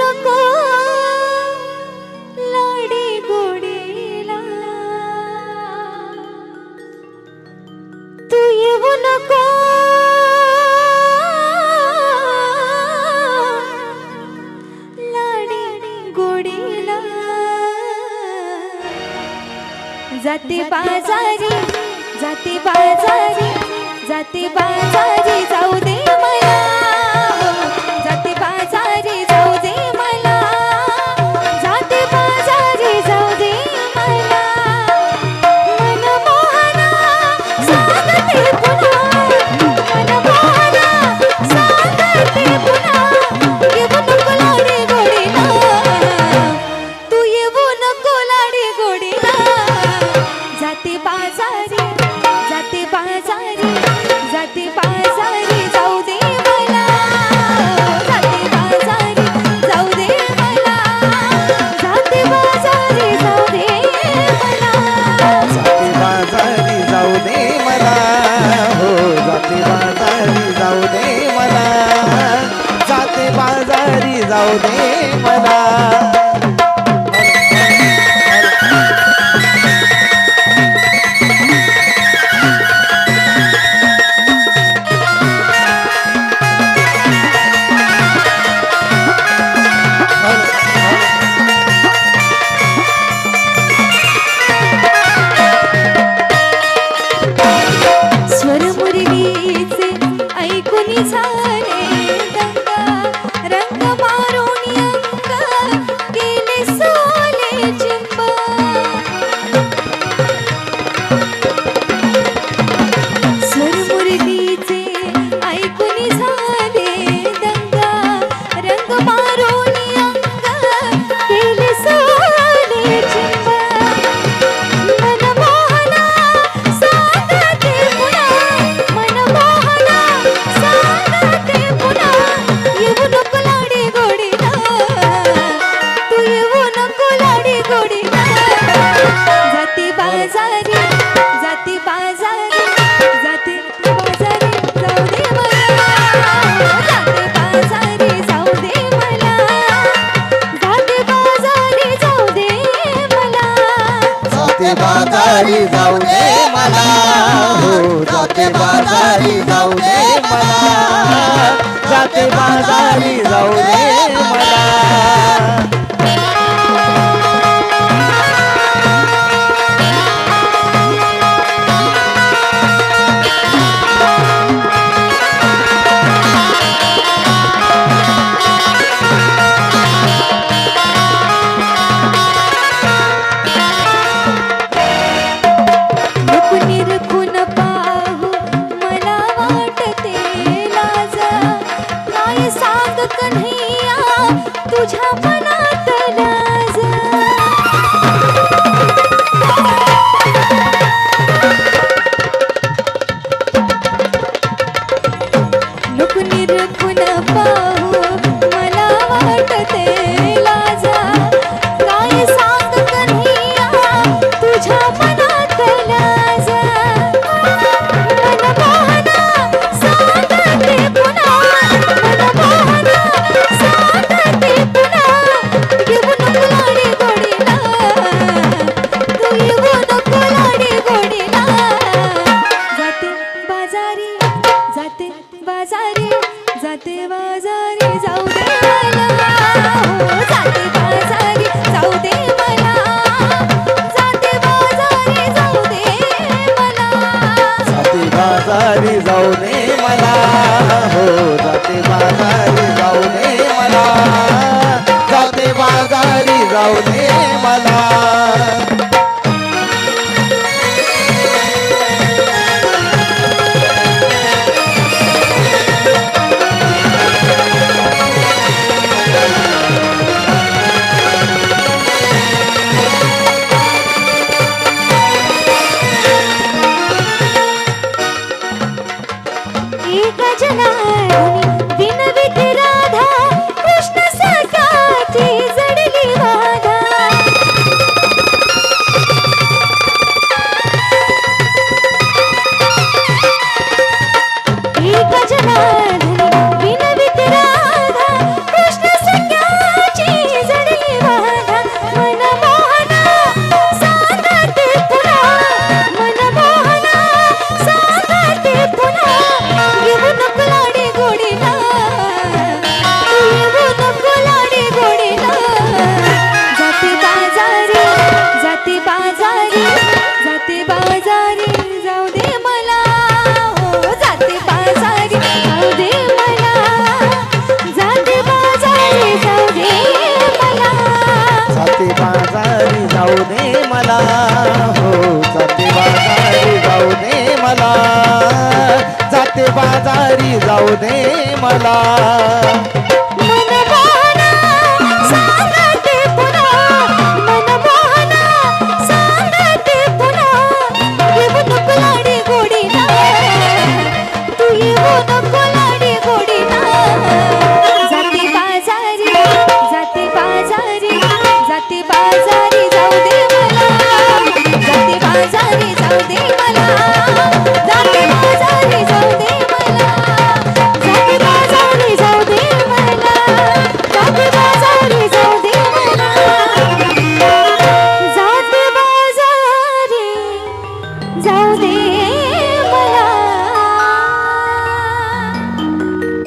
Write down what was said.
नको. लाडी गोडीला. तू येऊ नको. लाडी गोडीला. जाते बाजारी जाती बाजारी जाती बाजारी. बाजारी जाऊ दे मला. जाते बाजारी जाऊ दे. गजना मला. हो जाते बाजारी जाऊ दे मला. जाते बाजारी जाऊ दे मला.